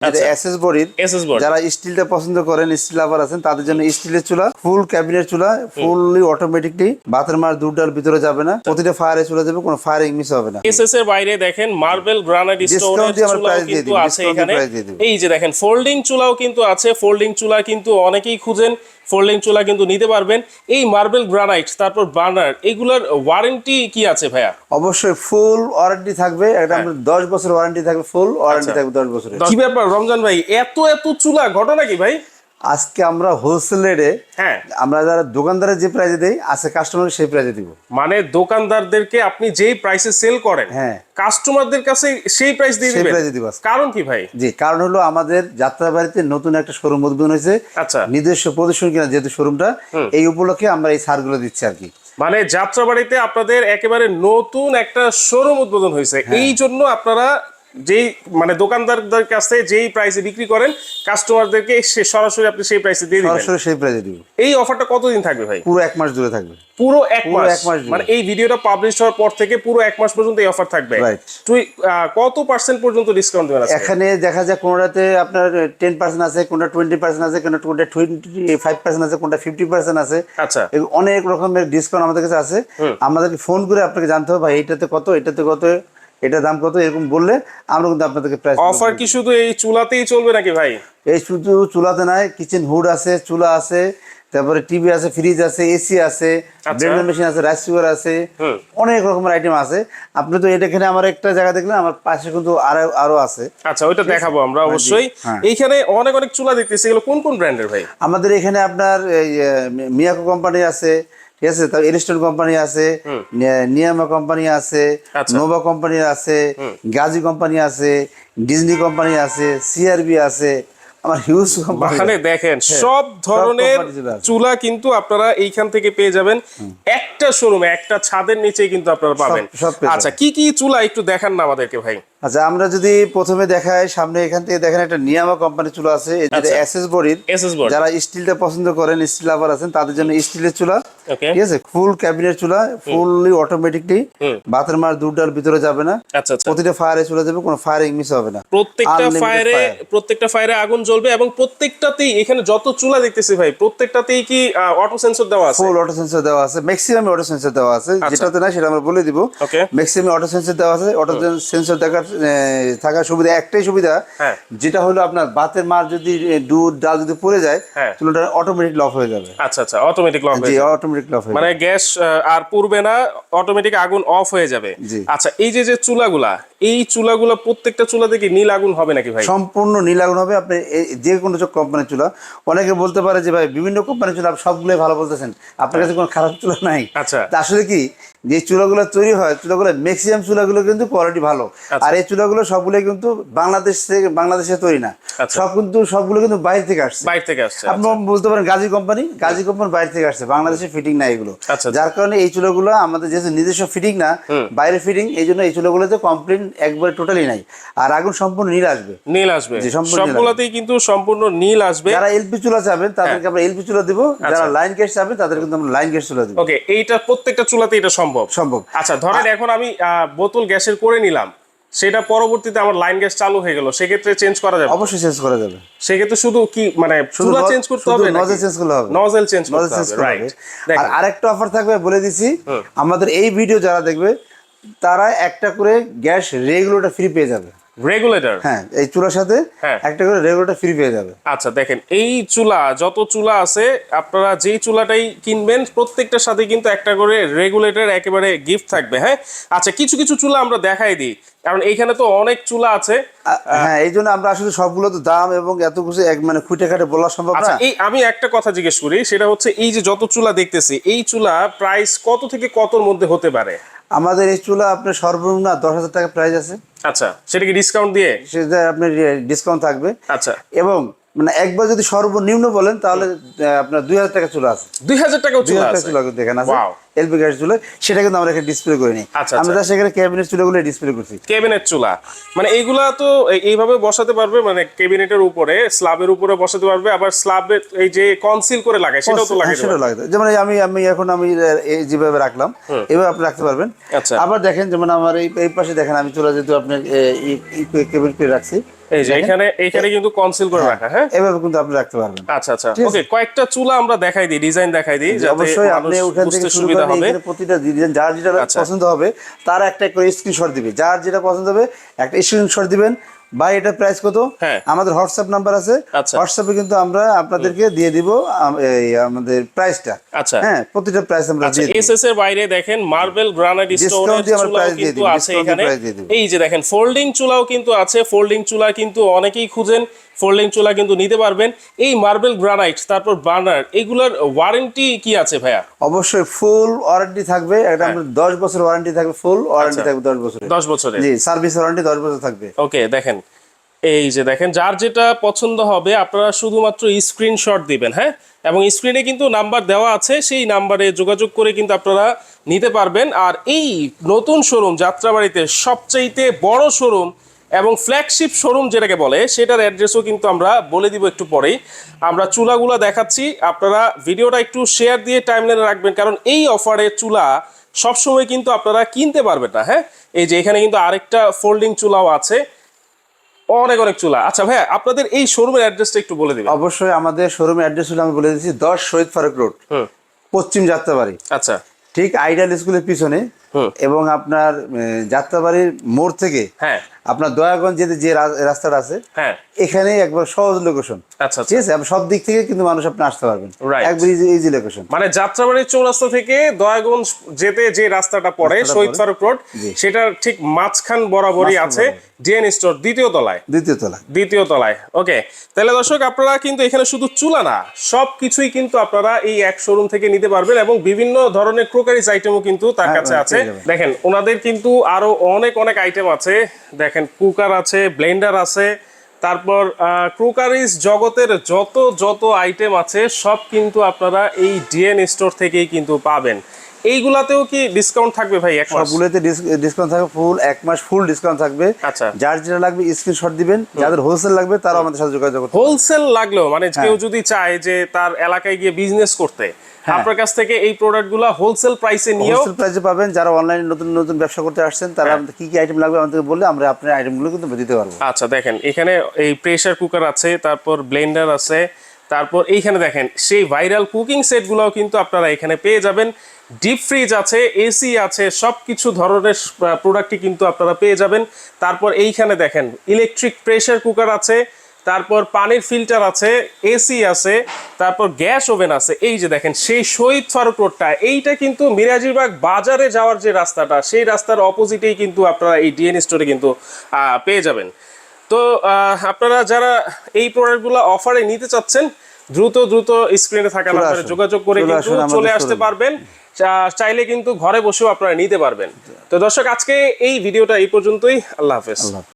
SS বডির। যারা স্টিলটা পছন্দ করেন স্টিল লাভার আছেন তাদের জন্য স্টিলের চুলা ফুল ক্যাবিনেট চুলা ফুললি অটোমেটিকলি বাতের মার দুধটার ভিতরে যাবে না। প্রতিটা ফায়ারে চলে যাবে কোনো ফায়ারিং মিস হবে না। এসএস এর বাইরে দেখেন মার্বেল গ্রানাইট স্টোনের চুলাও কিন্তু আছে এখানে। এই যে দেখেন ফোল্ডিং চুলাও কিন্তু আছে ফোল্ডিং চুলা কিন্তু অনেকেই খুঁজেন। ফোল্ডিং চুলা কিন্তু নিতে পারবেন। এই মার্বেল গ্রানাইট তারপর বার্নার এগুলার ওয়ারেন্টি কি আছে ভাইয়া? অবশ্যই ফুল ওয়ারেন্টি থাকবে এটা দশ বছর ওয়ারেন্টি থাকবে ফুল ওয়ারেন্টি থাকবে দশ বছরের। কি ব্যাপার রমজান ভাই এত এত চুলা ঘটনা কি ভাই? আজকে আমরা হোলসেল রেটে হ্যাঁ। আমরা যারা দোকানদারের যে প্রাইজে দেই আছে কাস্টমারকে সেই প্রাইজে দিব। মানে দোকানদারদেরকে আপনি যেই প্রাইসে সেল করেন হ্যাঁ। কাস্টমারদের কাছে সেই প্রাইস দিয়ে দিবেন? সেই প্রাইজে দিব কারণ কি ভাই? জি কারণ হলো আমাদের যাত্রাবাড়িতে নতুন একটা শোরুম উদ্বোধন হয়েছে। আচ্ছা। নিজস্ব প্রদর্শন কিনা যেহেতু শোরুমটা এই উপলক্ষে আমরা এই ছাড়গুলো দিচ্ছি আর কি। মানে যাত্রাবাড়িতে আপনাদের একেবারে নতুন একটা শোরুম উদ্বোধন হয়েছে। হ্যাঁ। এই জন্য আপনারা যেই মানে দোকানদারদের কাছে যেই প্রাইসে বিক্রি করেন কাস্টমারদেরকে সে সরাসরি আপনি সেই প্রাইসে দিয়ে দিবেন। সরাসরি সেই প্রাইজে দিব। এই অফারটা কতদিন থাকবে ভাই? পুরো এক মাস জুড়ে থাকবে। পুরো এক মাস? এক মাস মানে এই ভিডিওটা পাবলিশ হওয়ার পর থেকে পুরো এক মাস পর্যন্ত এই অফার থাকবে. তুই কত পার্সেন্ট পর্যন্ত ডিসকাউন্ট দেবেন? এখানে দেখা যায় কোনোটাতে আপনার টেন পার্সেন্ট আছে কোনটা টোয়েন্টি পার্সেন্ট আছে কোনটা কোনটা টোয়েন্টি ফাইভ পার্সেন্ট আছে কোনটা ফিফটি পার্সেন্ট আছে। আচ্ছা। অনেক রকমের ডিসকাউন্ট আমাদের কাছে আছে। আমাদেরকে ফোন করে আপনাকে জানতে হবে ভাই এটাতে কত এটাতে কত এটার দাম কত এরকম বললে আমরা কিন্তু আপনাদেরকে প্রাইস অফার কি শুধু এই চুলাতেই চলবে নাকি ভাই? এই শুধু চুলাতে নাই কিচেন হুড আছে চুলা আছে তারপরে টিভি আছে ফ্রিজ আছে এসি আছে ব্লেন্ডার মেশিন আছে রাইস কুকার আছে অনেক রকমের আইটেম আছে। আপনি তো এটা এখানে আমার একটা জায়গা দেখলেন আমার পাশে কিন্তু আরও আরও আছে। আচ্ছা ওইটা দেখাবো আমরা অবশ্যই। হ্যাঁ। এইখানে অনেক অনেক চুলা দেখতেছি এগুলো কোন কোন ব্র্যান্ডের ভাই? আমাদের এখানে আপনার মিয়াকো কোম্পানি আছে ঠিক আছে? তারপর এলিস্টন কোম্পানি আছে নিয়ামা কোম্পানি আছে আচ্ছা। নোভা কোম্পানি আছে গাজী কোম্পানি আছে ডিজনি কোম্পানি আছে সিআরবি আছে আমার হিউজ মানে দেখেন সব ধরনের চুলা। কিন্তু আপনারা এইখান থেকে পেয়ে যাবেন। একটা শোরুমে একটা ছাদের নিচে কিন্তু আপনারা পাবেন। আচ্ছা কি কি চুলা একটু দেখান না আমাদেরকে ভাই? আচ্ছা আমরা যদি প্রথমে দেখাই সামনে এখান থেকে দেখেন একটা নিয়ামা কোম্পানি চুলা আছে যেটা আচ্ছা। এসএস বডির যারা স্টিলটা পছন্দ করেন স্টিল আবার আছেন তাদের জন্য স্টিলের চুলা। ঠিক আছে? ফুল ক্যাবিনেট চুলা ফুললি অটোমেটিকলি। বাতের মার দুধটার ভিতরে যাবে না। আচ্ছা আচ্ছা। প্রতিটা ফায়ারে চলে যাবে কোনো ফায়ারিং মিস হবে না। প্রত্যেকটা ফায়ারে প্রত্যেকটা ফায়ারে আগুন জ্বলবে এবং প্রত্যেকটাতেই এখানে যত চুলা দেখতেছি ভাই প্রত্যেকটাতেই কি অটো সেন্সর দেওয়া আছে? ফুল অটো সেন্সর দেওয়া আছে। ম্যাক্সিমাম অটো সেন্সর দেওয়া আছে। যেটাতে না সেটা আমরা বলে দিব। ম্যাক্সিমাম অটো সেন্সর দেওয়া আছে। অটো সেন্সর দেখার থাকার সুবিধা একটাই সুবিধা হ্যাঁ। যেটা হলো আপনার বাতের মার যদি দুধ ডাল যদি পড়ে যায় হ্যাঁ। চুলাটা অটোমেটিক লক হয়ে যাবে। আচ্ছা আচ্ছা automatic lock ji automatic lock হয়ে মানে গ্যাস আর পূর্বে না অটোমেটিক আগুন অফ হয়ে যাবে। আচ্ছা এই যে যে চুলাগুলা এই চুলাগুলো প্রত্যেকটা চুলা থেকে নীল আগুন হবে নাকি ভাই? সম্পূর্ণ নীল আগুন হবে। আপনি যে কোনো কোম্পানির চুলা। অনেকে বলতে পারে যে ভাই বিভিন্ন কোম্পানির চুলা সবগুলোই ভালো বলতেছেন। আপনার কাছে কোনো খারাপ চুলা নাই। আচ্ছা। তা আসলে কি যে চুলাগুলো তৈরি হয় চুলাগুলো ম্যাক্সিমাম চুলাগুলো কিন্তু কোয়ালিটি ভালো। আচ্ছা। আর এই চুলাগুলো সবগুলো কিন্তু বাংলাদেশ থেকে বাংলাদেশে তৈরি না। আচ্ছা। সব কিন্তু সবগুলো কিন্তু বাইরে থেকে আসছে। বাইরে থেকে আসছে আপনি বলতে পারেন গাজী কোম্পানি গাজী কোম্পানি বাইরে থেকে আসছে। বাংলাদেশে ফিটিং না এগুলো। আচ্ছা। যার কারণে এই চুলাগুলো আমাদের যেহেতু নিজস্ব ফিটিং না বাইরে ফিটিং এই জন্য এই চুলাগুলোতে কমপ্লেন একবারে টোটালি নাই। আর আগুন সম্পূর্ণ নীল আসবে। নীল আসবে। সবগুলাতেই কিন্তু সম্পূর্ণ নীল আসবে। যারা এলপি চুলা চাবেন তাদেরকে আমরা এলপি চুলা দিব। আচ্ছা। যারা লাইন গ্যাস চাবেন তাদের কিন্তু আমরা লাইন গ্যাস চুলা দিব। ওকে এইটা প্রত্যেকটা চুলাতে এটা সম্ভব? সম্ভব। আচ্ছা ধরেন এখন আমি বোতল গ্যাসের করে নিলাম। সেটা পরবর্তীতে আমার লাইন গ্যাস চালু হয়ে গেল। সেক্ষেত্রে চেঞ্জ করা যাবে? অবশ্যই চেঞ্জ করা যাবে। সেক্ষেত্রে শুধু কি মানে চুলা চেঞ্জ করতে হবে নজল চেঞ্জ করলে হবে। নজেল চেঞ্জ করতে হবে রাইট আর আরেকটা অফার থাকবে বলে দিছি। আমাদের এই ভিডিও যারা দেখবে তারা একটা করে গ্যাস রেগুলেটর ফ্রি পেয়ে যাবে। রেগুলেটর হ্যাঁ এই চুলার সাথে হ্যাঁ। একটা করে রেগুলেটর ফ্রি পেয়ে যাবে। আচ্ছা দেখেন এই চুলা যত চুলা আছে আপনারা যেই চুলাটাই কিনবেন প্রত্যেকটার সাথে কিন্তু একটা করে রেগুলেটর একেবারে গিফট থাকবে হ্যাঁ? আচ্ছা কিছু কিছু চুলা আমরা দেখাই দিই কারণ এইখানে তো অনেক চুলা আছে। হ্যাঁ এই জন্য আমরা আসলে সবগুলো তো দাম এবং এত কিছু এক মানে খুঁটে খাটে বলা সম্ভব আচ্ছা না এই আমি একটা কথা জিজ্ঞেস করি সেটা হচ্ছে এই যে যত চুলা দেখতেছি এই চুলা প্রাইস কত থেকে কতর মধ্যে হতে পারে? আমাদের এই চুলা আপনার সর্বনিম্ন দশ হাজার টাকা প্রাইস আছে। আচ্ছা সেটা কি ডিসকাউন্ট দিয়ে? সেটা আপনার ডিসকাউন্ট থাকবে। আচ্ছা। এবং মানে একবার যদি সর্বনিম্ন বলেন তাহলে আপনার দুই হাজার টাকা চুলা আছে। দুই হাজার টাকাও দুই হাজার টাকা চুলা আছে। এলপি গ্যাস চুলা সেটা কিন্তু আমরা এখানে ডিসপ্লে করিনি। আচ্ছা, আমরা আচ্ছা। জাস্ট এখানে ক্যাবিনেট চুলাগুলো ডিসপ্লে করছি। কেবিনেট চুলা। মানে এইগুলা তো এইভাবে বসাতে পারবে মানে কেবিনেটের উপরে স্ল্যাবের উপরে বসাতে পারবে আবার স্ল্যাবের এই যে কনসিল করে লাগায় সেটাও তো লাগাতে সেটা। লাগবে যেমন আমি আমি এখন আমি এই যেভাবে রাখলাম এভাবে আপনি রাখতে পারবেন। আচ্ছা। আবার দেখেন যেমন আমার এই পাশে দেখেন আমি চুলা যেহেতু আপনার কেবিনেট করে রাখছি। এই যে এখানে এখানে কিন্তু কনসিল করে রাখা হ্যাঁ? এভাবে কিন্তু আপনি রাখতে পারবেন। আচ্ছা আচ্ছা। ওকে কয়েকটা চুলা আমরা দেখাই দিই ডিজাইন দেখাই দিই যাতে অবশ্যই আপনি ওখান থেকে সুবিধা হবে। প্রতিটা ডিজাইন যার যেটা আচ্ছা। পছন্দ হবে তার একটা করে স্ক্রিনশট দিবে। যার যেটা পছন্দ হবে একটা স্ক্রিনশট দিবেন বা এটা প্রাইস কত? হ্যাঁ। আমাদের হোয়াটসঅ্যাপ নাম্বার আছে। আচ্ছা। হোয়াটসঅ্যাপে কিন্তু আমরা আপনাদেরকে দিয়ে দিব এই আমাদের প্রাইসটা আচ্ছা। হ্যাঁ প্রতিটা প্রাইস আমরা আচ্ছা দিয়ে দিব। এসএস এর বাইরে দেখেন মার্বেল গ্রানাইট স্টোনের চুলাও দিয়ে কিন্তু দিই, আছে এখানে। এই যে দেখেন ফোল্ডিং চুলাও কিন্তু আছে ফোল্ডিং চুলা কিন্তু অনেকেই খুঁজেন ফোল্ডিং চুলা কিন্তু নিতে পারবেন। এই মার্বেল গ্রানাইট তারপর বার্নার এগুলার ওয়ারেন্টি কি আছে ভাইয়া? অবশ্যই ফুল ওয়ারেন্টি থাকবে এটা আমাদের দশ বছর ওয়ারেন্টি থাকবে ফুল ওয়ারেন্টি থাকবে দশ বছরের দশ বছরে। জি সার্ভিস ওয়ারেন্টি দশ বছর থাকবে। ওকে দেখেন এই যে দেখেন, যার যেটা পছন্দ হবে, আপনারা শুধুমাত্র স্ক্রিনশট দিবেন হ্যাঁ? এবং স্ক্রিনে কিন্তু নাম্বার দেওয়া আছে, সেই নাম্বারে যোগাযোগ করে কিন্তু আপনারা নিতে পারবেন। আর এই নতুন শোরুম যাত্রাবাড়িতে সবচাইতে বড় শোরুম এবং ফ্ল্যাগশিপ শোরুম যেটাকে বলে, সেটার অ্যাড্রেসও কিন্তু আমরা বলে দিব একটু পরেই। আমরা চুলাগুলো দেখাচ্ছি, আপনারা ভিডিওটা একটু শেয়ার দিয়ে টাইমলাইনে রাখবেন, কারণ এই অফারে চুলা সবসময় কিন্তু আপনারা কিনতে পারবেন না হ্যাঁ? এই যে এখানে কিন্তু আরেকটা ফোল্ডিং চুলাও আছে। অনেক অনেক চুলা। আচ্ছা ভাইয়া আপনাদের এই শোরুমের অ্যাড্রেসটা একটু বলে দিবেন। অবশ্যই আমাদের শোরুমের অ্যাড্রেস হলো আমি বলে দিচ্ছি দশ শহীদ ফারুক রোড পশ্চিম যাত্রাবাড়ি। আচ্ছা। ঠিক আইডিয়াল স্কুলের পিছনে এবং আপনার যাত্রাবাড়ির মোড় থেকে হ্যাঁ। আপনার দয়াগঞ্জ যেতে যে রাস্তাটা আছে হ্যাঁ। এখানে একবার সহজ লোকেশন আচ্ছা আচ্ছা। ঠিক আছে? সব দিক থেকে কিন্তু মানুষ আপনি আসতে পারবেন। একবার ইজি লোকেশন মানে যাত্রাবাড়ির চৌরাস্তা থেকে দয়াগঞ্জ যেতে যে রাস্তাটা পড়ে শহীদ ফারুক রোড জি। সেটার ঠিক মাঝখান বরাবরই আছে ডিএন স্টোর দ্বিতীয় তলায়। দ্বিতীয় তলা দ্বিতীয় তলায়। ওকে তাহলে দর্শক আপনারা কিন্তু এখানে শুধু চুলা না সব কিছুই কিন্তু আপনারা এই এক শোরুম থেকে নিতে পারবেন এবং বিভিন্ন ধরনের ক্রোকারিজ আইটেমও কিন্তু তার হ্যাঁ, কাছে হ্যাঁ, আছে। দেখেন ওনাদের কিন্তু আরও অনেক অনেক আইটেম আছে। দেখেন কুকার আছে ব্লেন্ডার আছে তারপর ক্রোকারিজ জগতের যত যত আইটেম আছে সব কিন্তু আপনারা এই ডিএন স্টোর থেকেই কিন্তু পাবেন। এইগুলাতেও কি ডিসকাউন্ট থাকবে ভাই এক মাস? সবগুলোতে ডিসকাউন্ট থাকবে ফুল এক মাস ফুল ডিসকাউন্ট থাকবে। আচ্ছা। যার যেটা লাগবে স্ক্রিনশট দিবেন যাদের হোলসেল লাগবে তারাও আমাদের সাথে যোগাযোগ করতে হোলসেল লাগলেও মানে হ্যাঁ। কেউ যদি চায় যে তার এলাকায় গিয়ে বিজনেস করতে আপনার কাছ থেকে এই প্রোডাক্টগুলো হোলসেল প্রাইসে নিয়েও হোলসেল প্রাইসে পাবেন যারা অনলাইনে নতুন নতুন ব্যবসা করতে আসছেন তারা হ্যাঁ। কি কি আইটেম লাগবে আমাদেরকে বললে আমরা আপনার আইটেমগুলো কিন্তু দিতে পারব। আচ্ছা দেখেন এখানে এই প্রেসার কুকার আছে তারপর ব্লেন্ডার আছে তারপর এইখানে দেখেন সেই ভাইরাল কুকিং সেটগুলোও কিন্তু আপনারা এখানে পেয়ে যাবেন। ডিপ ফ্রিজ আছে এসি আছে সব কিছু ধরনের প্রোডাক্টই কিন্তু আপনারা পেয়ে যাবেন। তারপর এইখানে দেখেন ইলেকট্রিক প্রেসার কুকার আছে তারপর পানির ফিল্টার আছে এসি আছে তারপর গ্যাস ওভেন আছে। এই যে দেখেন সেই শহীদ ফারুক রোডটা এইটা কিন্তু মিরাজিবাগ বাজারে যাওয়ার যে রাস্তাটা সেই রাস্তার অপোজিটেই কিন্তু আপনারা এই ডিএন স্টোরে কিন্তু পেয়ে যাবেন। তো আপনারা যারা এই প্রোডাক্টগুলো অফারে নিতে চাচ্ছেন দ্রুত দ্রুত স্ক্রিনে থাকা নাম্বারে যোগাযোগ করে কিন্তু চলে আসতে পারবেন। চাইলে কিন্তু ঘরে বসেও আপনারা নিতে পারবেন। তো দর্শক আজকে এই ভিডিওটা এই পর্যন্তই। আল্লাহ হাফেজ।